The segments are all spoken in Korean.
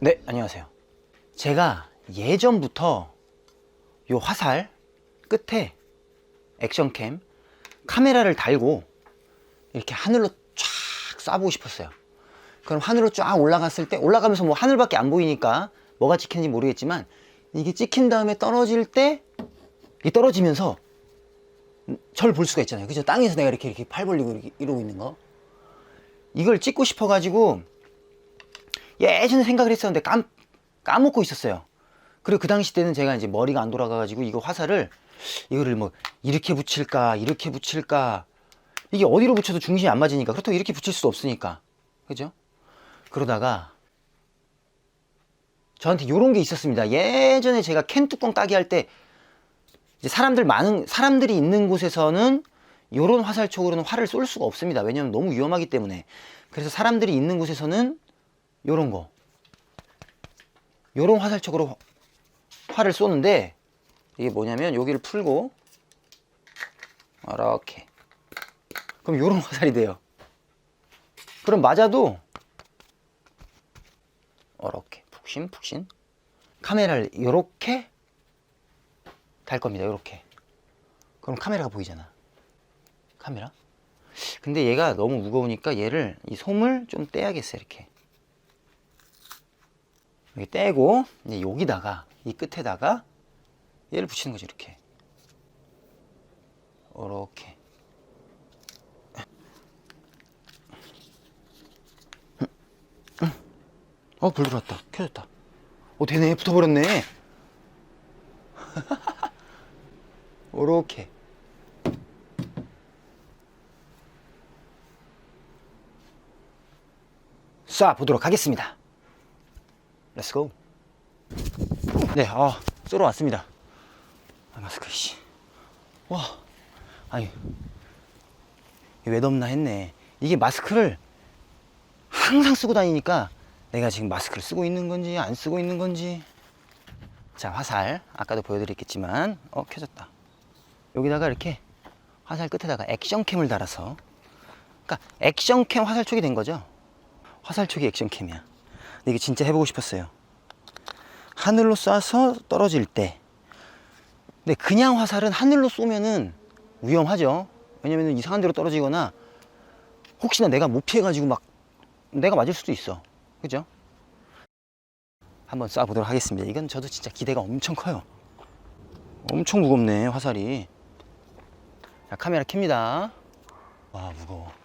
네, 안녕하세요. 제가 예전부터 요 화살 끝에 액션캠 카메라를 달고 이렇게 하늘로 쫙 쏴보고 싶었어요. 그럼 하늘로 쫙 올라갔을 때 올라가면서 뭐 하늘밖에 안 보이니까 뭐가 찍히는지 모르겠지만 이게 찍힌 다음에 떨어질 때 이 떨어지면서 절 볼 수가 있잖아요. 그죠? 땅에서 내가 이렇게 이렇게 팔 벌리고 이렇게 이러고 있는 거. 이걸 찍고 싶어 가지고 예전에 생각을 했었는데 깜, 까먹고 있었어요. 그리고 그 당시 때는 제가 이제 머리가 안 돌아가가지고 이거 화살을 이거를 뭐 이렇게 붙일까 이렇게 붙일까 이게 어디로 붙여도 중심이 안 맞으니까 그렇다고 이렇게 붙일 수 없으니까 그죠? 그러다가 저한테 요런 게 있었습니다. 예전에 제가 캔 뚜껑 따기 할 때 사람들 많은 사람들이 있는 곳에서는 요런 화살촉으로는 활을 쏠 수가 없습니다. 왜냐면 너무 위험하기 때문에. 그래서 사람들이 있는 곳에서는 요런 거. 요런 화살촉으로 활을 쏘는데 이게 뭐냐면 여기를 풀고 이렇게 그럼 요런 화살이 돼요. 그럼 맞아도 이렇게 푹신푹신 카메라를 요렇게 달 겁니다. 요렇게. 그럼 카메라가 보이잖아. 카메라. 근데 얘가 너무 무거우니까 얘를 이 솜을 좀 떼야겠어 이렇게. 이렇게 떼고 이제 여기다가 이 끝에다가 얘를 붙이는 거죠 이렇게. 이렇게. 어, 불 들어왔다. 켜졌다. 어, 되네. 붙어버렸네. 요렇게. 쏴 보도록 하겠습니다. 렛츠고. 네, 아, 쏘러 왔습니다. 아, 마스크, 씨. 와, 아니, 왜 덥나 했네. 이게 마스크를 항상 쓰고 다니니까 내가 지금 마스크를 쓰고 있는 건지 안 쓰고 있는 건지. 자, 화살. 아까도 보여드렸겠지만, 어, 켜졌다. 여기다가 이렇게 화살 끝에다가 액션캠을 달아서. 그러니까 액션캠 화살촉이 된 거죠. 화살촉이 액션캠이야. 이게 진짜 해보고 싶었어요. 하늘로 쏴서 떨어질 때. 근데 그냥 화살은 하늘로 쏘면은 위험하죠. 왜냐면 이상한 데로 떨어지거나 혹시나 내가 못 피해가지고 막 내가 맞을 수도 있어. 그죠? 한번 쏴보도록 하겠습니다. 이건 저도 진짜 기대가 엄청 커요. 엄청 무겁네, 화살이. 자, 카메라 켭니다. 와, 무거워.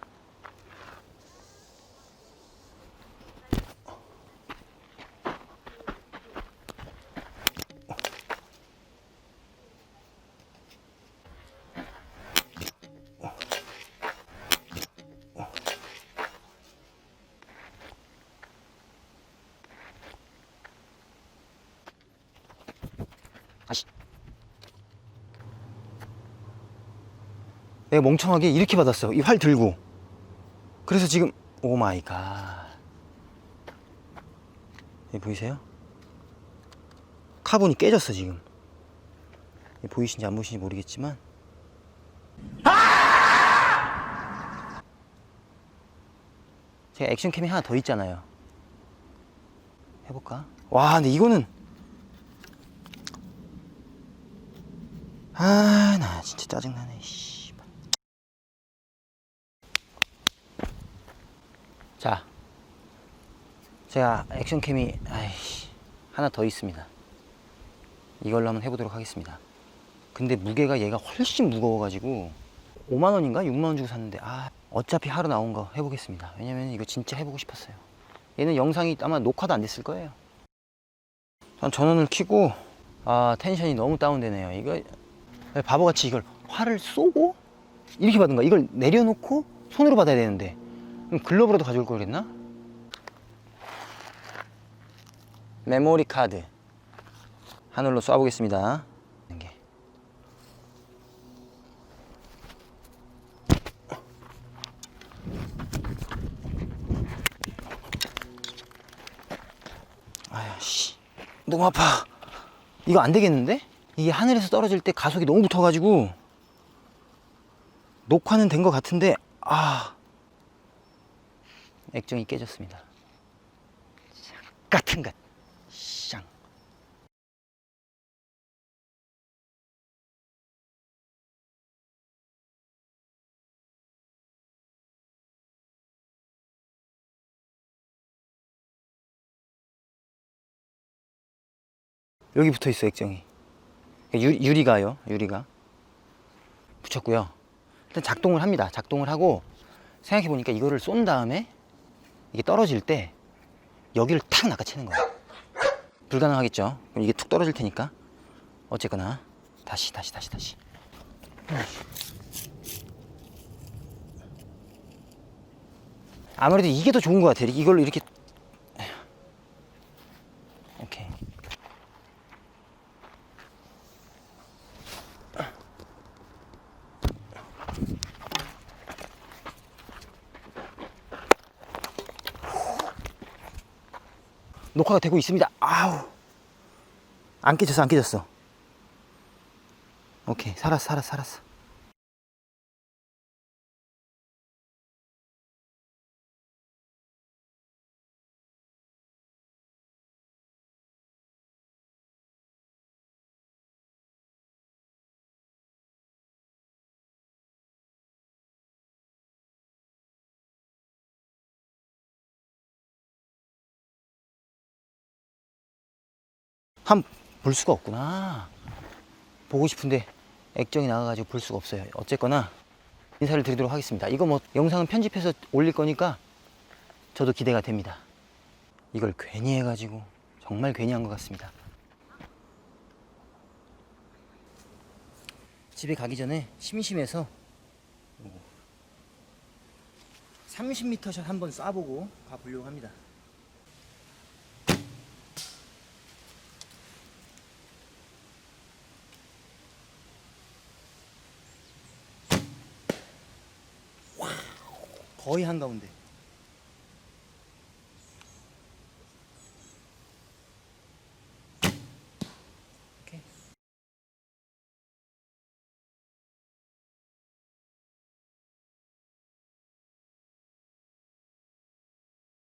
내가 멍청하게 이렇게 받았어. 이 활 들고. 그래서 지금 오 마이 갓. 여기 보이세요? 카본이 깨졌어 지금. 이게 보이신지 안 보이신지 모르겠지만. 제가 액션캠이 하나 더 있잖아요. 해볼까? 와, 근데 이거는 아, 나 진짜 짜증나네, 씨. 자, 제가 액션캠이, 아이씨, 하나 더 있습니다. 이걸로 한번 해보도록 하겠습니다. 근데 무게가 얘가 훨씬 무거워가지고, 5만 원인가? 6만 원 주고 샀는데, 아, 어차피 하루 나온 거 해보겠습니다. 왜냐면 이거 진짜 해보고 싶었어요. 얘는 영상이 아마 녹화도 안 됐을 거예요. 전 전원을 켜고, 아, 텐션이 너무 다운되네요. 이거, 바보같이 이걸 활을 쏘고 이렇게 받은 거야. 이걸 내려놓고 손으로 받아야 되는데 그럼 글러브라도 가져올 걸 그랬나? 메모리 카드 하늘로 쏴보겠습니다. 이게. 아야씨 너무 아파. 이거 안 되겠는데? 이게 하늘에서 떨어질 때 가속이 너무 붙어가지고 녹화는 된 것 같은데 아 액정이 깨졌습니다. 같은 것. 쌍. 여기 붙어 있어 액정이. 유, 유리가요. 유리가. 붙였고요. 일단 작동을 합니다. 작동을 하고 생각해 보니까 이거를 쏜 다음에 이게 떨어질 때 여기를 탁 낚아채는 거예요. 불가능하겠죠. 그럼 이게 툭 떨어질 테니까. 어쨌거나 다시 다시 다시 다시. 아무래도 이게 더 좋은 것 같아요. 이걸로 이렇게 오케이. 녹화가 되고 있습니다. 아우. 안 깨졌어, 안 깨졌어. 오케이. 살았어, 살았어, 살았어. 한 볼 수가 없구나. 보고 싶은데 액정이 나가가지고 볼 수가 없어요. 어쨌거나 인사를 드리도록 하겠습니다. 이거 뭐 영상은 편집해서 올릴 거니까 저도 기대가 됩니다. 이걸 괜히 해가지고 정말 괜히 한 것 같습니다. 집에 가기 전에 심심해서 30m 샷 한번 쏴보고 가보려고 합니다. 거의 한가운데.